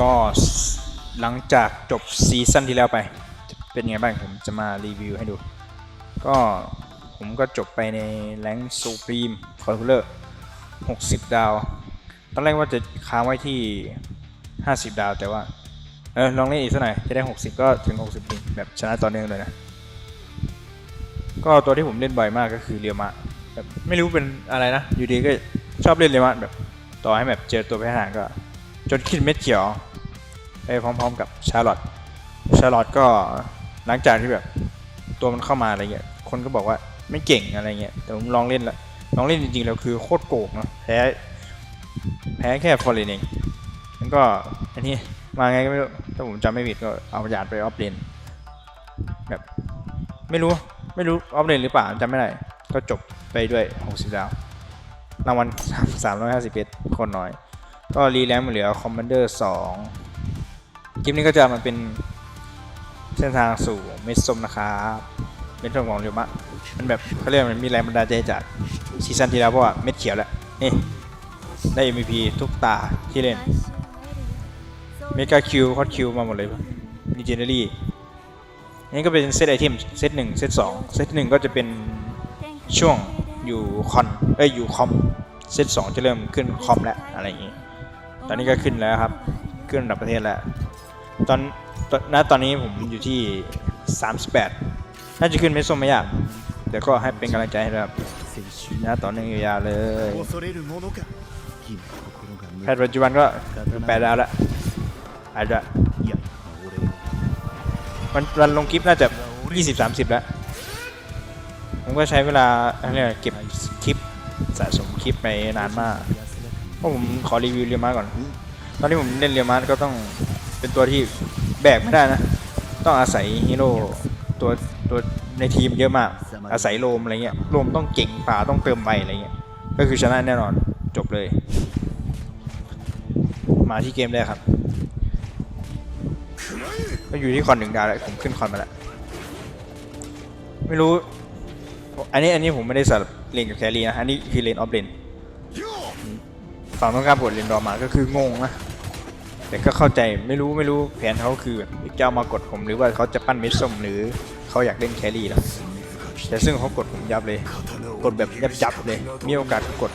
ก็หลังจากจบซีซั่นที่แล้วไป เป็นไงบ้างผมจะมารีวิวให้ดู ก็ผมก็จบไปในแรงสูพรีมคอนคูลเลอร์60 ดาว ตอนแรกว่าจะค้างไว้ที่ 50 ดาวแต่ว่า เออลองเล่นอีกสักหน่อย จะได้ 60 ก็ถึง 60ปีแบบชนะต่อเนื่องเลยนะ ก็ตัวที่ผมเล่นบ่อยมากก็คือเรียมะแบบไม่รู้เป็นอะไรนะ อยู่ดีก็ชอบเล่นเรียมะแบบ ต่อให้แบบเจอตัวแพ้ทางก็ จนขึ้นเม็ดเขียว ไปพร้อมๆ กับชาร์ลอตชาร์ลอตก็หลังจากที่แบบตัวมันเข้ามาอะไรเงี้ยคนก็บอกว่าไม่เก่งอะไรเงี้ยแต่ผมลองเล่นละลองเล่นจริงๆแล้วคือโคตรโกงเนาะแพ้แพ้แค่ฟอร์เรนเองมันก็อันนี้มาไงก็ไม่รู้ถ้าผมจำไม่ผิดก็เอาหยาดไปออฟเลนแบบไม่รู้ไม่รู้ออฟเลนหรือเปล่าจำไม่ได้ก็จบไปด้วย 60 ดาวรางวัล351คนน้อย ก็รีแลนซ์เหลือคอมมานเดอร์2 คลิปนี้ก็จะมันเป็นเส้นทางสู่เม็ดส้มนะครับเป็นช่วงของเรียวมะมันแบบเขาเรียกมันมีแรงบันดาลใจจากซีซั่นที่แล้วเพราะว่าเม็ดเขียวแหละนี่ได้ MVP ทุกตาที่เล่นเมกาคิวคอดคิวมาหมดเลยลีเจนเดอรี่นี่ก็เป็นเซตไอเทมเซตหนึ่งเซตสองเซตหนึ่งก็จะเป็นช่วงอยู่คอนเอ้ยอยู่คอมเซตสองจะเริ่มขึ้นคอมแล้วอะไรอย่างงี้ ตอนนี้ก็ขึ้นแล้วครับ ขึ้นระดับประเทศแล้ว ตอนณตอนนี้ผมอยู่ที่ 38 น่าจะขึ้นไม่ส้มไม่ยากเดี๋ยวก็ให้เป็นกำลังใจให้ครับนะตอนนื่อยู่ยาเลยแพทย์ปัจจุบันก็แปดดาวละอาจจะมันรันลงกิฟน่าจะ 20-30 แล้ว ผมก็ใช้เวลาเรียกเก็บคลิปสะสมคลิปไปนานมากเพราะผมขอรีวิวเรียมาก่อน ตอนนี้ผมเล่นเรียมาก็ต้อง เป็นตัวที่แบกไม่ได้นะ ต้องอาศัยฮีโร่ตัวตัวในทีมเยอะมาก อาศัยโลมอะไรเงี้ยโลมต้องเก่งป่าต้องเติมใบอะไรเงี้ยก็คือชนะแน่นอนจบเลย มาที่เกมได้ครับก็อยู่ที่คอนหนึ่งดาวแล้วผมขึ้นคอนมาแล้วไม่รู้ อันนี้อันนี้ผมไม่ได้สลับเลนกับแครี่นะอันนี้คือเลนออฟเลนฝั่งต้องการบทเลนดอร์มาก็คืองงนะ แต่ก็เข้าใจไม่รู้ไม่รู้แผนเขาคือแบบจะเอามากดผมหรือว่าเขาจะปั้นเม็ดส้มหรือเขาอยากเล่นแครี่นะแต่ซึ่งเขากดผมยับเลย กดแบบยับยับๆเลย มีโอกาสกด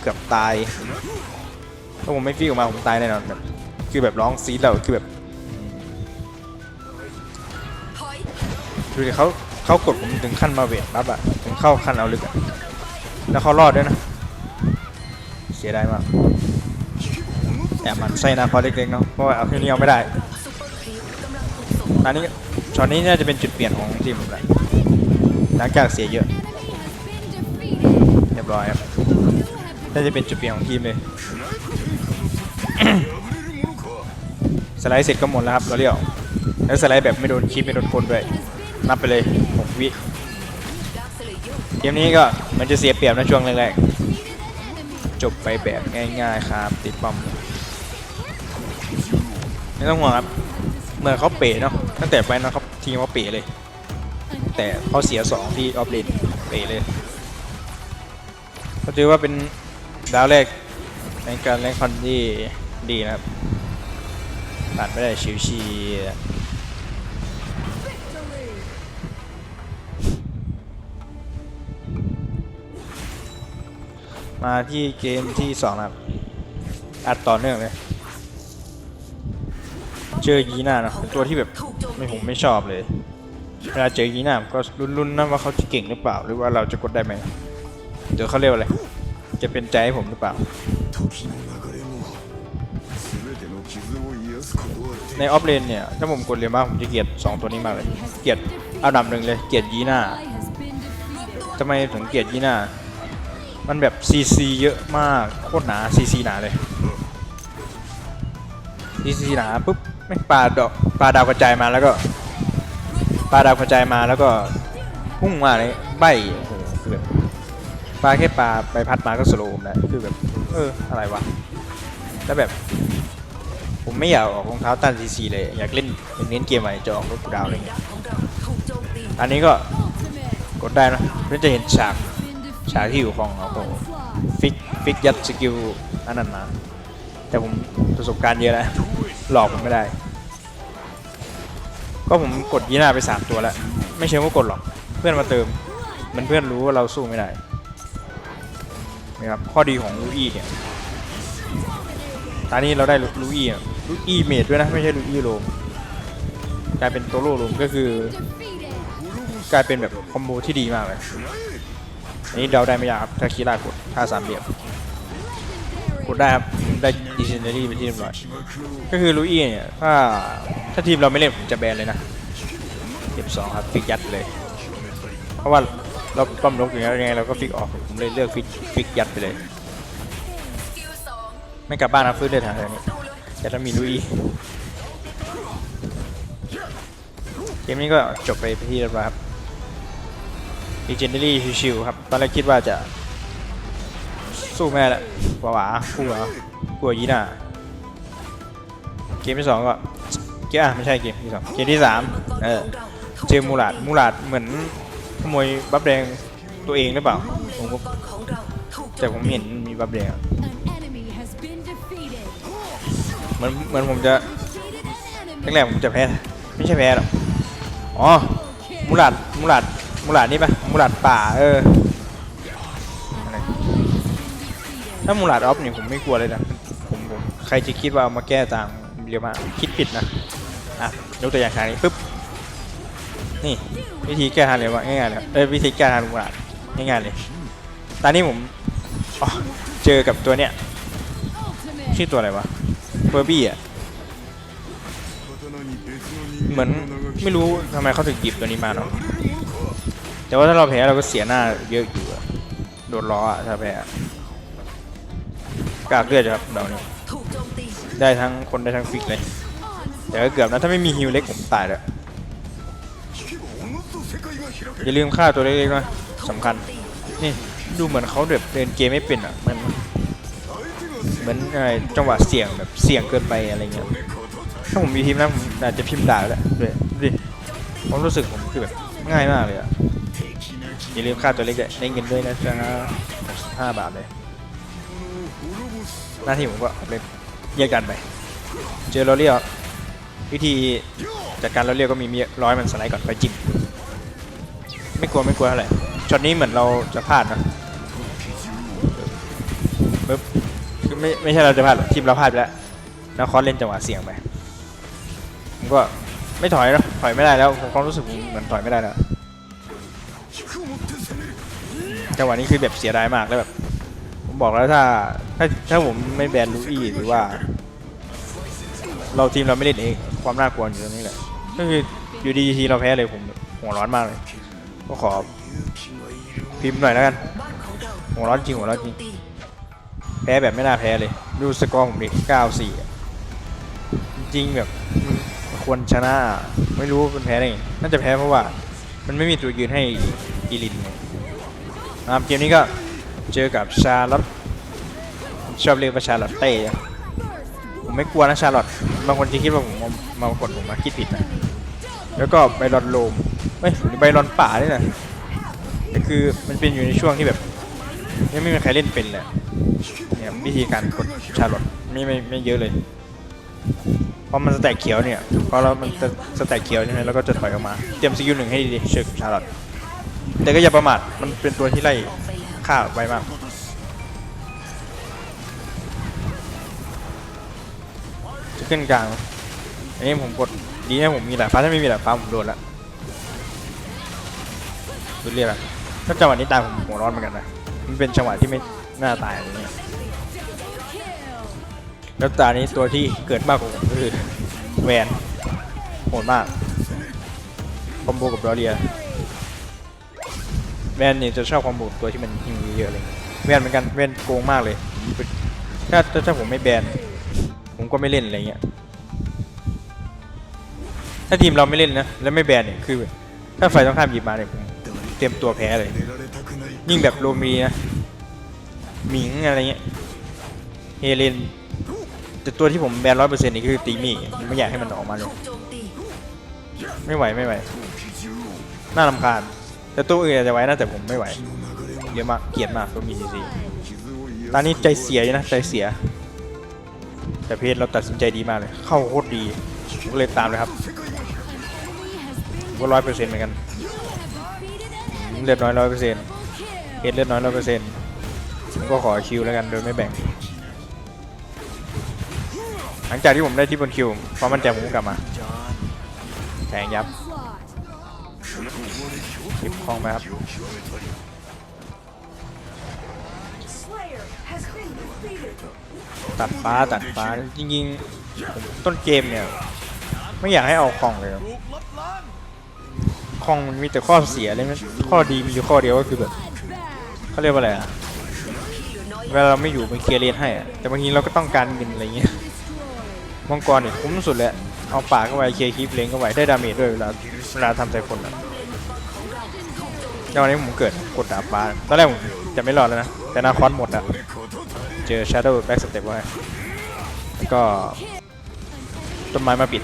เกือบตายถ้าผมไม่ฟีออกมาผมตายแน่นอนแบบคือแบบร้องซีดแล้วคือแบบดูดิเขาเขากดผมถึงขั้นมาเวทรับอะถึงเข้าขั้นเอาลึกอะแล้วเขารอดด้วยนะ เสียดายมาก แต่มันไส้นะพอเล็กๆเนาะเพราะว่าเอาแค่นี้เอาไม่ได้ตอนนี้ช็อตนี้น่าจะเป็นจุดเปลี่ยนของทีมผมแหละหลังจากเสียเยอะเรียบร้อยครับน่าจะเป็นจุดเปลี่ยนของทีมเลยสไลด์เสร็จก็หมดแล้วครับเราเรียวแล้วสไลด์แบบไม่โดนคีบไม่โดนคนด้วยนับไปเลย6วิเกมนี้ก็มันจะเสียเปรียบในช่วงแรกๆจบไปแบบง่ายๆครับ ติดปั๊ม ไม่ต้องห่วงครับ เหมือนเขาเป๋เนาะตั้งแต่ไปนะครับทีมเขาเป๋เลย แต่เขาเสีย2ที่ออฟเลนเป๋เลยก็ถือว่าเป็นดาวแรกในการเล่นคอนที่ดีนะครับผ่านไม่ได้ชิวชีมาที่เกมที่สองนะครับ อัดต่อเนื่องเลย เจอยีน่าเนาะตัวที่แบบไม่ผมไม่ชอบเลย เวลาเจอยีน่าก็รุนรุนนะว่าเขาจะเก่งหรือเปล่า หรือว่าเราจะกดได้ไหมเดี๋ยวเขาเรียกอะไร จะเป็นใจให้ผมหรือเปล่า ในออฟเลนเนี่ย ถ้าผมกดเรียนบ้างผมจะเกลียด 2 ตัวนี้มากเลย เกลียดอาดัมหนึ่งเลย เกลียดยีน่าทำไมถึงเกลียดยีน่ามันแบบซีซีเยอะมาก โคตรหนาซีซีหนาเลยซีซีหนาปุ๊บ ไม่งปลาดอกปลาดาวกระจายมาแล้วก็ปลาดาวกระจายมาแล้วก็พุ่งมาเลยใบโอ้โหคือแบบปลาแค่ปลาใบพัดมาก็สโลว์ผมแล้วคือแบบเอออะไรวะแล้วแบบ ผมไม่อยากออกรองเท้าตันซีซีเลย อยากเล่นอยากเล่นเกมใหม่จะออกรถกูดาวอะไรเงี้ยอันนี้ก็กดได้นะเพื่อจะเห็นฉากฉากที่อยู่ของโอ้โหฟิกฟิกยัดสกิลอันนั้นมาแต่ผมประสบการณ์เยอะแล้ว หลอกผมไม่ได้ ก็ผมกดยีน่าไปสามตัวแล้ว ไม่เชิงว่ากดหรอก เพื่อนมาเติม มันเพื่อนรู้ว่าเราสู้ไม่ได้นะครับข้อดีของลูอี้เนี่ยตอนนี้เราได้ลูอี้ลูอี้เมดด้วยนะไม่ใช่ลูอี้โรมกลายเป็นโตโร่โรมก็คือกลายเป็นแบบคอมโบที่ดีมากเลยอันนี้เดาได้ไม่ยากครับถ้าคีร่ากดท่าสามเหลี่ยม กดได้ครับได้ดิเซนเนอรี่ไปที่เรียบร้อยก็คือลูอี้เนี่ยถ้าถ้าทีมเราไม่เล่นผมจะแบนเลยนะเก็บสองครับฟิกยัดเลย เพราะว่าเราป้อมนกอย่างไงเราก็ฟิกออกผมเลยเลือกฟิกฟิกยัดไปเลย ไม่กลับบ้านนะฟื้นเลยทางเนี้แต่ถ้ามีลูอี้เกมนี้ก็จบไปที่เรียบร้อยครับ Legendary ชิวๆครับตอนแรกคิดว่าจะ สู้แม่แหละหวาหวากลัวกลัวยีน่าเกมที่สองก็เกมอะไม่ใช่เกมที่สองเกมที่สามเออเจอมูลาดมูลาดเหมือนขโมยบัฟแดงตัวเองหรือเปล่าผมก็แต่ผมเห็นมีบัฟแดงเหมือนเหมือนผมจะ Defeated an แรกๆผมจะแพ้ไม่ใช่แพ้หรอกอ๋อมูลาดมูลาดมูลาดนี่ปะมูลาดป่าเออ ถ้ามูลาดออฟเนี่ยผมไม่กลัวเลยนะผมผมใครจะคิดว่ามาแก้ต่างเยอะมากคิดผิดนะอะยกตัวอย่างขาดนี้ปึ๊บนี่วิธีแก้ฮันเลยว่าง่ายๆเลยเอ้วิธีแก้ฮันมูลาดง่ายๆเลยตอนนี้ผมเจอกับตัวเนี้ยชื่อตัวอะไรวะเบอร์บี้อะเหมือนไม่รู้ทำไมเขาถึงหยิบตัวนี้มาเนาะแต่ว่าถ้าเราแพ้เราก็เสียหน้าเยอะอยู่โดนล้ออะถ้าแพ้ กากเลือดครับเรานี่ได้ทั้งคนได้ทั้งฟิกเลยแต่ก็เกือบนะถ้าไม่มีฮิวเล็กผมตายแล้วอย่าลืมฆ่าตัวเล็กๆนะสำคัญ นี่ดูเหมือนเขาแบบเดินเกมไม่เป็นอะเหมือนเหมือนอะไรจังหวะเสี่ยงแบบเสี่ยงเกินไปอะไรเงี้ยถ้าผมมีทิมนะผมอาจจะพิมพ์ด่าแล้วเลยดิผมรู้สึกผมคือแบบง่ายมากเลยอะอย่าลืมค่าตัวเล็กได้เงินด้วยนะจ๊ะห้าบาทเลย น้าที่ผมก็เล่นแยกกันไป เจอโรเลียวิธีจัดการโรเลียก็มีร้อยมันสไลด์ก่อนไปจิ้มไม่กลัวไม่กลัวอะไรช็อตนี้เหมือนเราจะพลาดนะปึ๊บไม่ไม่ใช่เราจะพลาดหรอกทีมเราพลาดไปแล้วนักคอสเล่นจังหวะเสี่ยงไปผมก็ไม่ถอยแล้วถอยไม่ได้แล้วผมความรู้สึกเหมือนถอยไม่ได้แล้วจังหวะนี้คือแบบเสียดายมากแล้วแบบ บอกแล้วถ้าถ้าถ้าผมไม่แบนลูอี้หรือว่า เราทีมเราไม่เล่นเองความน่ากลัวอยู่ตรงนี้แหละก็คืออยู่ดีทีเราแพ้เลยผมหัวร้อนมากเลย ก็ขอพิมพ์หน่อยแล้วกัน หัวร้อนจริงหัวร้อนจริงแพ้แบบไม่น่าแพ้เลย ดูสกอร์ผมดิเก้าสี่จริงแบบควรชนะ ไม่รู้เป็นแพ้ได้ไงน่าจะแพ้เพราะว่า มันไม่มีตัวยืนให้อีลินนะครับเกมนี้ก็ เจอกับชาลอตชอบเรียกว่าชาลอตเต้ผมไม่กลัวนะชาลอตบางคนจะคิดว่าผมมามากดผมมาคิดผิดนะแล้วก็ไบรอนโลมเฮ้ยหรือไบรอนป่านี่นะแต่คือมันเป็นอยู่ในช่วงที่แบบยังไม่มีใครเล่นเป็นเลยเนี่ยวิธีการกดชาลอตไม่ไม่ไม่เยอะเลยพอมันสแต็กเขียวเนี่ยพอเรามันจะสแต็กเขียวใช่ไหมเราก็จะถอยออกมา เตรียมสกิลหนึ่งให้ดีๆเชิญชาลอตแต่ก็อย่าประมาทมันเป็นตัวที่ไล่ ฆ่าไวมากจะขึ้นกลาง อันนี้ผมกดดีนะผมมีหลายฟ้าถ้าไม่มีหลายฟ้าผมโดนละดูเรียกอะถ้าจังหวะนี้ตายผมหัวร้อนเหมือนกันนะ มันเป็นจังหวะที่ไม่น่าตายอะไรเงี้ยแล้วตานี้ตัวที่เกิดมากกว่าผมก็คือแวนโหดมากคอมโบกับดอเรีย แวนเนี่ยจะชอบความโบตัวที่มันฮิวเยอะเลยแวนเหมือนกันแวนโกงมากเลย ถ้าถ้าผมไม่แบนผมก็ไม่เล่นอะไรเงี้ยถ้าทีมเราไม่เล่นนะแล้วไม่แบนเนี่ยคือ ถ้าไฟต้องข้ามหยิบมาเนี่ยผมเตรียมตัวแพ้เลยยิ่งแบบโรมีนะหมิงอะไรเงี้ยเฮเลนแต่ตัวที่ผมแบนร้อยเปอร์เซ็นต์นี่คือตีมี่ไม่อยากให้มันออกมาเลยไม่ไหวไม่ไหวน่าลำคาญ แต่ตัวอื่นจะไหวนะแต่ผมไม่ไหวเยอะมากเกลียดมากตัวมีซีซีตอนนี้ใจเสียนะใจเสีย แต่เพจเราตัดสินใจดีมากเลย เข้าโคตรดีก็เลยตามเลยครับก็ร้อยเปอร์เซ็นต์เหมือนกันเลือดน้อยร้อยเปอร์เซ็นต์เพจเลือดน้อยร้อยเปอร์เซ็นต์ก็ขอคิวแล้วกันโดยไม่แบ่ง หลังจากที่ผมได้ที่บนคิวความมั่นใจผมกลับมาแทงยับ คลิปคลองไปครับตัดฟ้าตัดฟ้าจริงๆต้นเกมเนี่ย ไม่อยากให้เอาคลองเลยครับคลองมันมีแต่ข้อเสียเลยมันข้อดีมีอยู่ข้อเดียวก็คือแบบเขาเรียกว่าอะไรอะเวลาเราไม่อยู่มันเคลียร์เลนให้อะแต่บางทีเราก็ต้องการเงินอะไรเงี้ยมังกรเนี่ยคุ้มสุดเลยเอาป่าเข้าไปเคลียร์คลิปเลนเข้าไปได้ดาเมจด้วยเวลาเวลาทำใส่คนอะ แล้ววันนี้ผมเกิดกดดาบฟ้าตอนแรกผมจะไม่รอดแล้วนะ แต่นาคอนหมดอะเจอ Shadow Back Step ไว้แล้วก็ต้นไม้มาปิด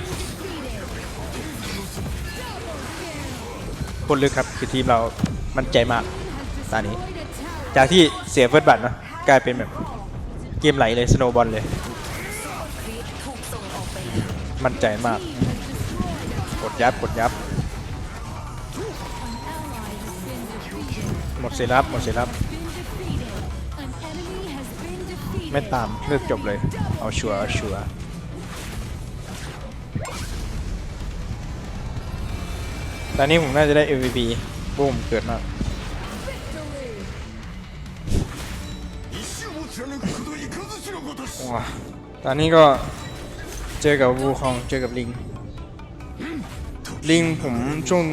คนลึกครับ คือทีมเรามั่นใจมากตอนนี้ จากที่เสียเฟิร์สบัตนะกลายเป็นแบบเกมไหลเลยสโนบอลเลย มั่นใจมาก กดยับกดยับ มดเซรับหมดเซรับไม่ตามเลือกจบเลย เอาชัวร์เอาชัวร์ตอนนี้ผมน่าจะได้ MVP บูมเกิดมากว้าตอนนี้ก็เจอกับวูคองเจอกับลิง ลิงผมช่วง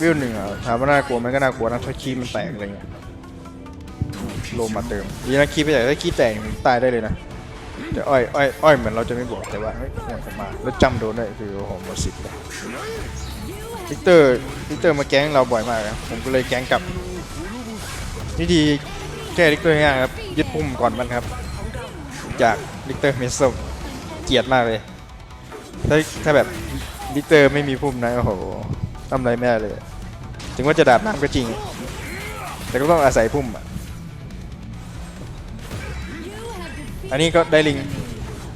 วิวหนึ่งอะถามว่าน่ากลัวไหมก็น่ากลัวนะถ้าคีมันแตกอะไรเงี้ยโลมาเติมดีนะคีไปแตกถ้าคีแตกตายได้เลยนะแต่อ้อยอ้อยอ้อยเหมือนเราจะไม่บอกแต่ว่าเฮ้ยเนี่ยผมมาแล้วจำโดนได้คือโอ้โหหมดสิทธิ์เลยลิกเตอร์ลิกเตอร์มาแก๊งเราบ่อยมากนะผมก็เลยแก๊งกลับวิธีแก้ลิกเตอร์ง่ายครับยึดปุ่มก่อนมันครับ จากลิกเตอร์เมสโซเกียดมากเลยถ้าถ้าแบบลิกเตอร์ไม่มีพุ่มนะโอ้โห ทำอะไรไม่ได้เลย ถึงว่าจะดาบน้ำก็จริง แต่ก็ต้องอาศัยพุ่มอะ You have defeated อันนี้ก็ได้ลิง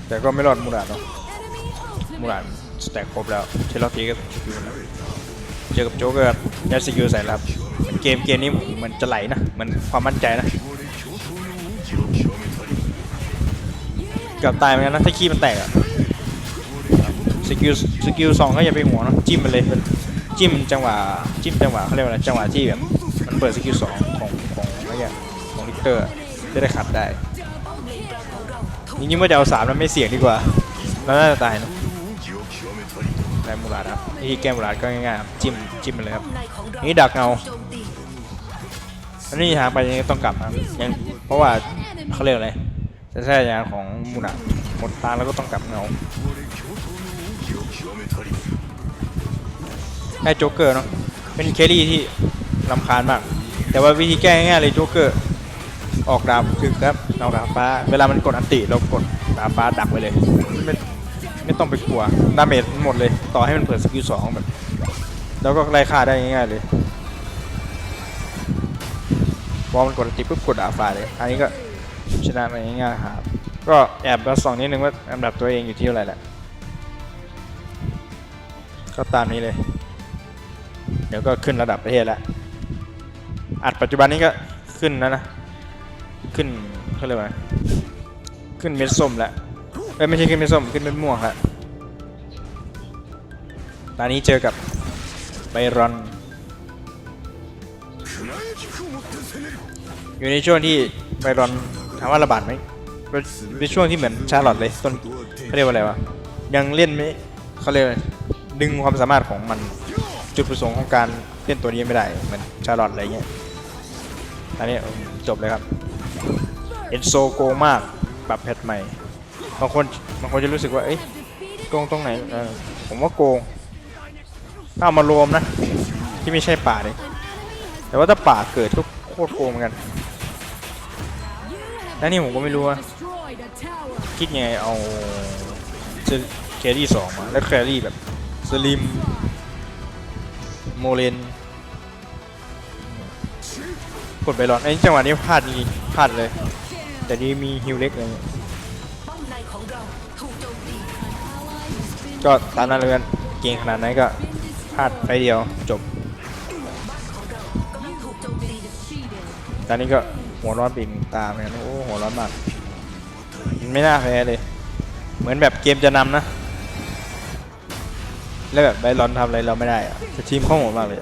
แต่ก็ไม่รอดมูราดเนาะ enemy มู ultimate. ราดสแต็กครบแล้วเชลล็อกทีก็สกิลแล้วเจอกับโจ๊กเกอร์ยัดสกิลใส่รับเกมเกมนี้เหมือนจะไหลนะเหมือนความมั่นใจนะเกับตายเหมือนกันนะถ้าขี้มันแตกอะสกิลสกิลสองก็อย่าไปหัวงนะจิ้มมันเลย จิ้มจังหวะจิ้มจังหวะเขาเรียกว่าอะไรจังหวะที่แบบมันเปิดสกิลสองของของอะไรอย่างของลิกเตอร์จะได้ขัดได้จริงๆว่าจะเอาสามแล้วไม่เสี่ยงดีกว่าแล้วน่าจะตายเนอะได้มูราดครับวิธีแก้มูราดก็ง่ายๆครับจิ้มจิ้มไปเลยครับนี่ดักเงาอันนี้ทางไปยังไงต้องกลับครับยังเพราะว่าเขาเรียกอะไรจะใช่ยางของมูราดหมดทางแล้วก็ต้องกลับเงา ได้โจ๊กเกอร์เนาะเป็นแครี่ที่ลำคาญมาก แต่ว่าวิธีแก้ง่ายๆเลยโจ๊กเกอร์ออกดาบถึงครับออกดาบฟ้า เวลามันกดอันติเรากดดาบฟ้าดักไว้เลยไม่ไม่ต้องไปกลัวดาเมจหมดเลย ต่อให้มันเปิดสกิลสองแบบแล้วก็ไล่ฆ่าได้ง่ายๆเลยพอมันกดอันติปุ๊บกดดาบฟ้าเลย อันนี้ก็ชนะไปง่ายๆครับ ก็แอบมาส่องนิดนึงว่าอันดับตัวเองอยู่ที่เท่าไหร่แหละ ก็ตามนี้เลย เดี๋ยวก็ขึ้นระดับประเทศแล้วอัดปัจจุบันนี้ก็ขึ้นแล้วนะ ขึ้นเขาเรียกว่าขึ้นเม็ดส้มแล้วเอ้ยไม่ใช่ขึ้นเม็ดส้มขึ้นเม็ดม่วงแล้วตอนนี้เจอกับไบรอน อยู่ในช่วงที่ไบรอนถามว่าระบาดไหมเป็นช่วงที่เหมือนชาร์ลอตเลยต้นเขาเรียกว่าอะไรวะยังเล่นไม่เขาเรียกดึงความสามารถของมัน จุดประสงค์ของการเล่นตัวนี้ไม่ได้เหมือนชาร์ลอตอะไรเงี้ยอันนี้จบเลยครับเอ็นโซโกงมากปรับแพทใหม่บางคนบางคนจะรู้สึกว่าเอ้ยโกงตรงไหนผมว่าโกงถ้าเอามารวมนะ ที่ไม่ใช่ป่าเลยแต่ว่าถ้าป่าเกิดก็โคตรโกงเหมือนกันแล้วนี่ผมก็ไม่รู้ว่าคิดยังไงเอาเจแครี่สองมาแล้วแครี่แบบสลิม โมเลนกดไปรอนไอ้จังหวะนี้พลาดจริงๆพลาดเลย แต่นี่มีฮิวเล็กเงี้ยก็ตามนั้นเลยกันเก่งขนาดไหนก็พลาดไปเดียวจบ ตอนนี้ก็หัวร้อนปิ่มตาเหมือนกันโอ้หัวร้อนมาก ไม่น่าแพ้เลย เหมือนแบบเกมจะนำนะ แล้วแบบไบรอนทำอะไรเราไม่ได้อะจะทีมข้องหมดมากเลย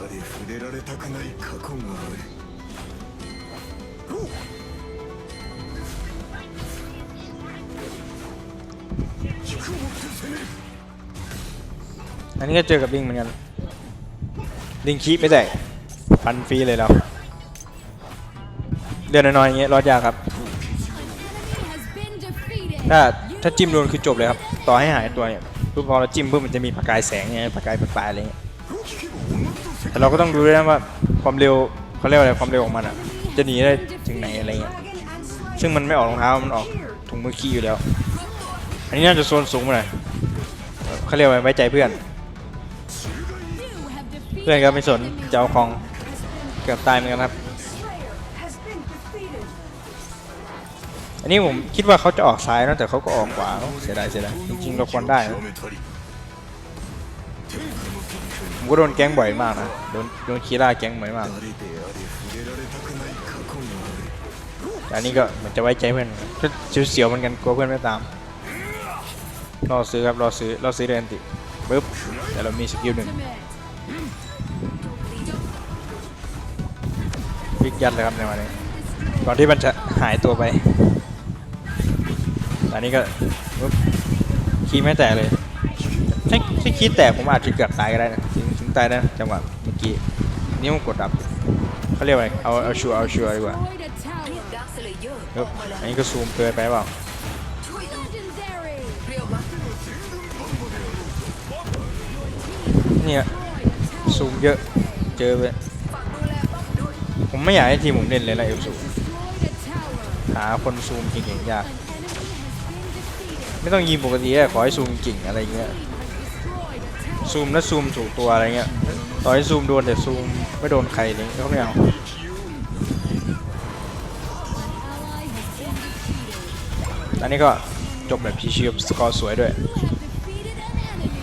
อันนี้ก็เจอกับลิงเหมือนกัน ลิงคีไม่แตกฟันฟรีเลยเราเดือนน้อยๆอย่างเงี้ยรอดยากครับ ถ้าถ้าจิ้มโดนคือจบเลยครับ ต่อให้หายตัวเนี่ย ปุ๊บพอเราจิ้มปุ๊บมันจะมีประกายแสงไงประกายประกายอะไรเงี้ยแต่เราก็ต้องดูด้วยนะว่าความเร็วเขาเรียกว่าอะไรความเร็วของมันอะ จะหนีได้ถึงไหนอะไรเงี้ยซึ่งมันไม่ออกรองเท้ามันออกถุงมือขี้อยู่แล้ว อันนี้น่าจะโซนสูงไปหน่อยเขาเรียกว่าไว้ใจเพื่อน เพื่อนก็ไม่สนจะเอาของเกือบตายเหมือนกันครับ นนี้ผมคิดว่าเขาจะออกซ้ายนะแต่เขาก็ออกขวาเสียดายเสียดายจริงๆเราควรได้ผมก็โดนแก๊งบ่อยมากนะโดนโดนคีร่าแก๊งบ่อยมากอันนี้ก็เหมือนจะไว้ใจเพื่อนเสียวๆเหมันกันกลัวเพื่อนไม่ตามรอซื้อครับรอซื้อรอซื้อเรนติปึ๊บแต่เรามีสกิลหนึ่งฟิกยัดเลยครับในวันนี้ก่อนที่มันจะหายตัวไป แต่อันนี้ก็ปึ๊บคีย์ไม่แตกเลยถ้าถ้าคีย์แตกผมอาจจะเกือบตายก็ได้นะถึงถึงตายนะจังหวะเมื่อกี้นี่มันกดดับเขาเรียกว่าอะไรเอาเอาชัวเอาชัวดีกว่าอร์ปึ๊บอันนี้ก็ซูมเกินไปเปล่าเนี่ยซูมเยอะเจอไปผมไม่อยากให้ทีมผมเล่นเลยนะเอลซูหาคนซูมเก่งๆยาก ไม่ต้องยิงปกติขอให้ซูมกิ่งอะไรเงี้ยซูมแล้วซูมถูกตัวอะไรเงี้ยต่อให้ซูมโดนแต่ซูมไม่โดนใครเลยเขาไม่เอาอันนี้ก็จบแบบพีชิบสกอร์สวยด้วย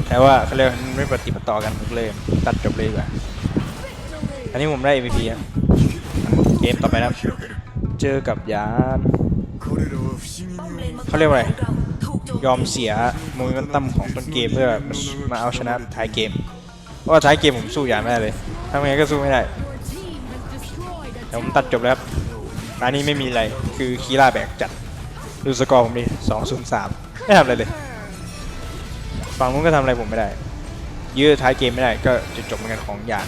แต่ว่าเขาเรียกไม่ปฏิปต่อกันเลยตัดจบเลยกว่าอันนี้ผมได้ MVP ครัเกมต่อไปนะ เจอกับยานเขาเรียกว่าอะไร ยอมเสียโมเมนตัมของต้นเกมเพื่อมาเอาชนะท้ายเกม เพราะว่าท้ายเกมผมสู้ยานไม่ได้เลยทำไงก็สู้ไม่ได้ Your team has destroyed a เดี๋ยวผมตัดจบแล้วครับร้านนี้ไม่มีอะไรคือคีร่าแบกจัดดูสกอร์ผมดิสองศูนย์สามไม่ทำอะไรเลยฝั่งนู้นก็ทำอะไรผมไม่ได้ ยื้อท้ายเกมไม่ได้ก็จะจบเหมือนกันของยาน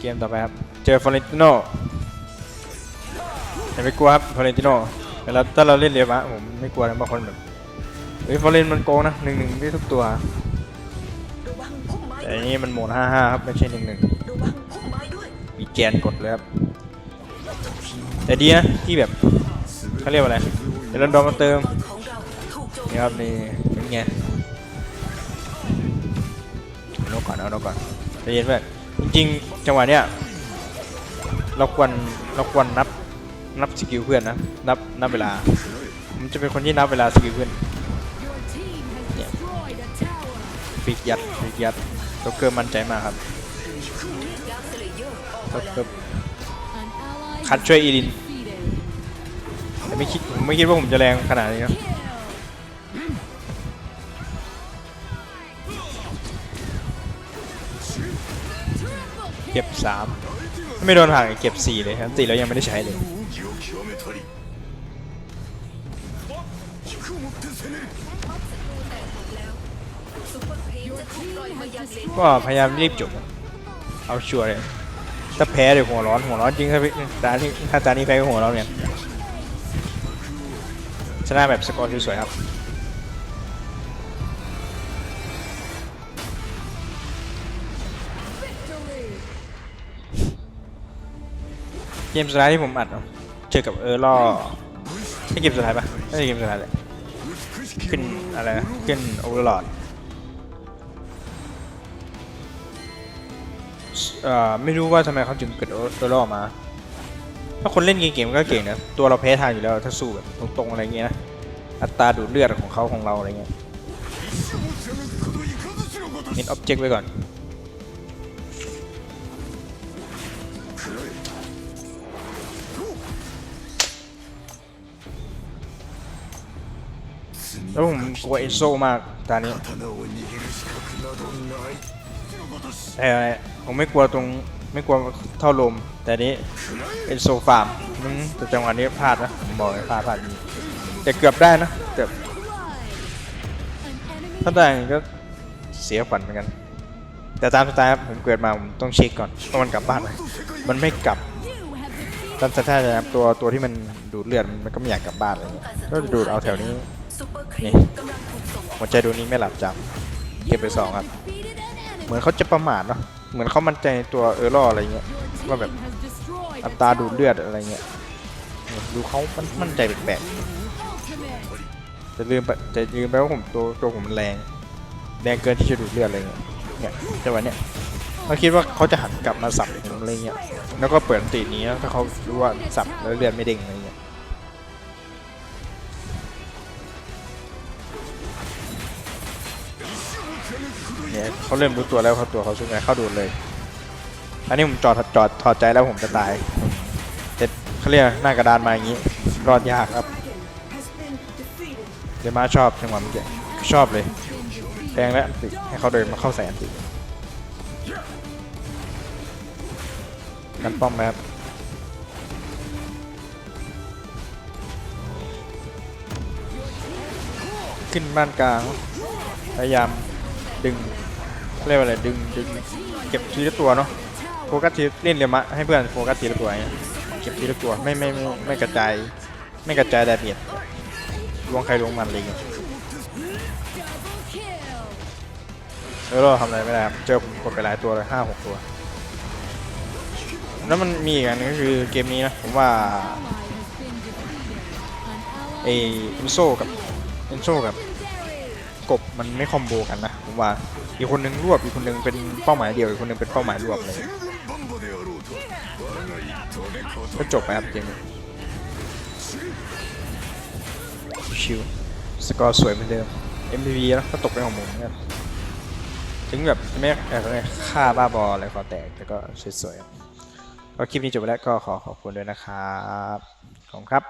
เกมต่อไปครับ เจอฟอเรนติโน อย่าไปกลัวครับฟอเรนติโนเวลาถ้าเราเล่นเรียวมะผมไม่กลัวนะบางคนแบบเฮ้ยฟอเรนมันโกงนะหนึ่งหนึ่งได้ทุกตัวแต่อันนี้มันโหมดห้าห้าครับไม่ใช่หนึ่งหนึ่งมีแกนกดเลยครับแต่ดีนะที่แบบเขาเรียกว่าอะไรเดี๋ยวเราดอมมาเติมของเราถูกโจมนี่ครับนี่เป็นไงเอานกก่อนเอานกก่อนใจเย็นเพื่อนจริงๆจังหวะเนี้ยเราควรเราควรนับ นับสกิลเพื่อนนะนับนับเวลาผมจะเป็นคนที่นับเวลาสกิลเพื่อน Your team has destroyed a tower. ฟิกยัดฟิกยัดโจ๊กเกอร์มั่นใจมากครับดักเลเยอร์มคัดช่วยอีลินแต่ไม่คิดผมไม่คิดว่าผมจะแรงขนาดนี้นะเก็บสาม ไม่โดนห่างเก็บ4เลยครับสี่แล้วยังไม่ได้ใช้เลยก็พยายามรีบจบ เอาชัวร์เลย ถ้าแพ้เดี๋ยวหัวร้อนหัวร้อนจริงถ้าตานี่ถ้าตานี่แพ้ก็หัวร้อนเนี่ยชนะแบบสกอร์สวยๆครับ เกมสุดท้ายที่ผมอัดเจอกับเออร์ล่อไม่เกมสุดท้ายปะไม่ใช่เกมสุดท้ายเลยขึ้นอะไรนะขึ้นโอเวอร์ลอดไม่รู้ว่าทำไมเขาถึงเกิดโอเวอร์ลอดมา ถ้าคนเล่นเกมก็เก่งนะตัวเราแพ้ทางอยู่แล้วถ้าสู้แบบตรงๆอะไรเงี้ยนะอัตราดูดเลือดของเขาของเราอะไรเงี้ยเน้นอ็อบเจกต์ไว้ก่อน แล้วผมกลัวเอโซมากตอนนี้แต่ผมไม่กลัวตรงไม่กลัวเท่าลม แต่นี้เอโซฟาร์มแต่จังหวะนี้พลาดนะผมบอกพลาดพลาดแต่เกือบได้นะแต่ถ้าได้ก็เสียฝันเหมือนกัน แต่ตามสไตล์ครับผมเกิดมาผมต้องเช็คก่อนว่ามันกลับบ้านไหมมันไม่กลับตามสไตล์นะครับตัวตัวที่มันดูดเลือดมันก็ไม่อยากกลับบ้านเลยก็จะดูดเอาแถวนี้ นี่หัวใจดวงนี้ไม่หลับจำเก็บไปสองครับ เหมือนเขาจะประมาทเนาะเหมือนเขามั่นใจในตัวเออร์ล่ออะไรเงี้ยว่าแบบอัตราดูดเลือดอะไรเงี้ยดูเขามันมั่นใจแปลกๆจะลืมไปจะลืมไปว่าผมตัวตัวผมมันแรงแรงเกินที่จะดูดเลือดอะไรเงี้ยเนี่ยจังหวะเนี้ยเขาคิดว่าเขาจะหันกลับมาสับผมอะไรเงี้ยแล้วก็เปิดตีนี้แล้วถ้าเขารู้ว่าสับแล้วเลือดไม่เด้งอะไร เนี่ยเขาเริ่มรู้ตัวแล้วเขาตัวเขาช่วยไงเข้าดูดเลย อันนี้ผมจอดจอดถอดใจแล้วผมจะตายแต่เขาเรียกหน้ากระดานมาอย่างนี้ รอดยากครับเดมาชอบจังหวะเมื่อกี้ชอบเลยแดงแล้วอันติให้เขาเดินมาเข้าใส่อันติกันป้อมไหมครับขึ้นบ้านกลางพยายาม ดึงเรียกว่าอะไรดึงดึงเก็บทีละตัวเนาะโฟกัสทีเล่นเรียมะให้เพื่อนโฟกัสทีละตัวอย่างเงี้ยเก็บทีละตัวไม่ไม่ไม่ไม่กระจายไม่กระจายแดดเบียดลวงใครลวงมันอะไรเงี้ยเออเราทำอะไรไม่ได้ครับเจอผมกดไปหลายตัวเลยห้าหกตัว แล้วมันมีอีกอันนึงก็คือเกมนี้นะผมว่า Ally has been defeated. An เอ ally เอนโซกับเอนโซกับ กบมันไม่คอมโบกันนะผมว่าอีกคนนึงรวบอีกคนนึงเป็นเป้าหมายเดียวอีกคนนึงเป็นเป้าหมายรวบเลยก็จบไปครับเกมชิวสกอร์สวยเหมือนเดิม MVP แล้วก็ตกไปของผมเนี่ยถึงแบบไม่อะไรค่าบ้าบออะไรขอแตกแต่ก็สวยๆก็คลิปนี้จบไปแล้วก็ขอขอบคุณด้วยนะครับ ขอบคุณครับ